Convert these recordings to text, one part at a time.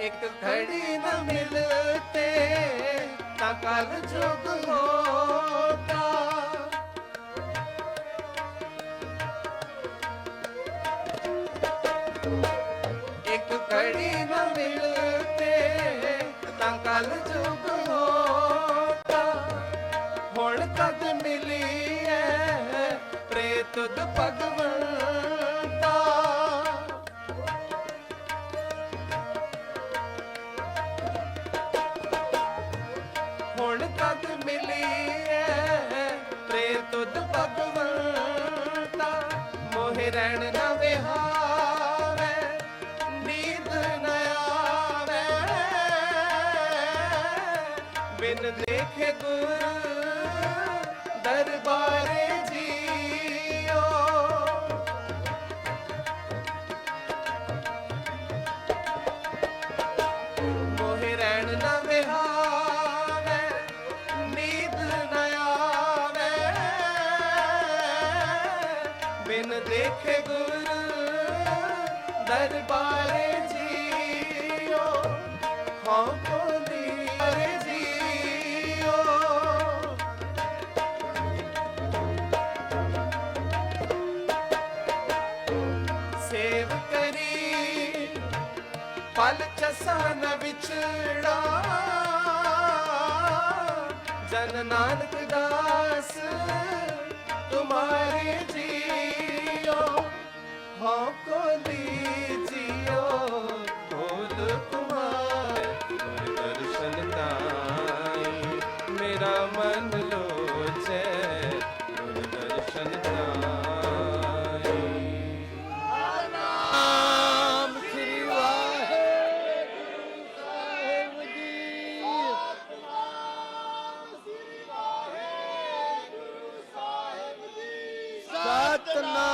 ਇੱਕ ਘੜੀ ਨ ਮਿਲਤੇ ਤਾਂ ਕਲ ਜੁਗ ਹੋਤਾ। ਇੱਕ ਘੜੀ ਨ ਮਿਲਤੇ ਤਾਂ ਕਲ ਜੁਗ ਹੋਤਾ। ਹੁਣ ਤਦ ਮਿਲੀ ਐ ਪ੍ਰੇਤੁਦ ਭਗਵੰਤਾ। ਹੁਣ ਮਿਲੀ ਐ ਪ੍ਰੇਤੁਦ ਭਗਵੰਤਾ, ਮੋਹਿ ਰਹਿਣ ਨਾ ਵਿਹਾਵੇ ਨੀਂਦ ਨ ਆਵੇ। ਬਿਨ ਦੇਖੇ ਗੁਰ ਦਰਬਾਰੇ ਜੀ ਬਿਨ ਗੁਰ, ਦਰਬਾਰੇ ਜੀਓ ਹਾਂ ਕੋਲੀ ਅਰੇ ਜੀਓ। ਸੇਵ ਕਰੀ ਪਲ ਚਸਨ ਵਿਛੜਾ। ਜਨ ਨਾਨਕ ਦਾਸ, ਤੁਮਾਰੇ ਹਾਂ ਕੋਲੀ ਜੀਓ ਬੋਲ ਕੁਮਾਰ ਗੁਰ ਦਰਸ਼ਨ ਤਾਈ। ਮੇਰਾ ਮਨ ਲੋਚੈ ਦਰਸ਼ਨ ਤਾਈ। ਨਾਮ ਸ੍ਰੀ ਵਾਹਿਗੁਰੂ ਸਾਹਿਬ ਜੀ। ਸਤਨਾਮ ਸ੍ਰੀ ਵਾਹਿਗੁਰੂ ਸਾਹਿਬ ਜੀ। ਸਤਨਾਮ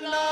ਸਤਨਾਮ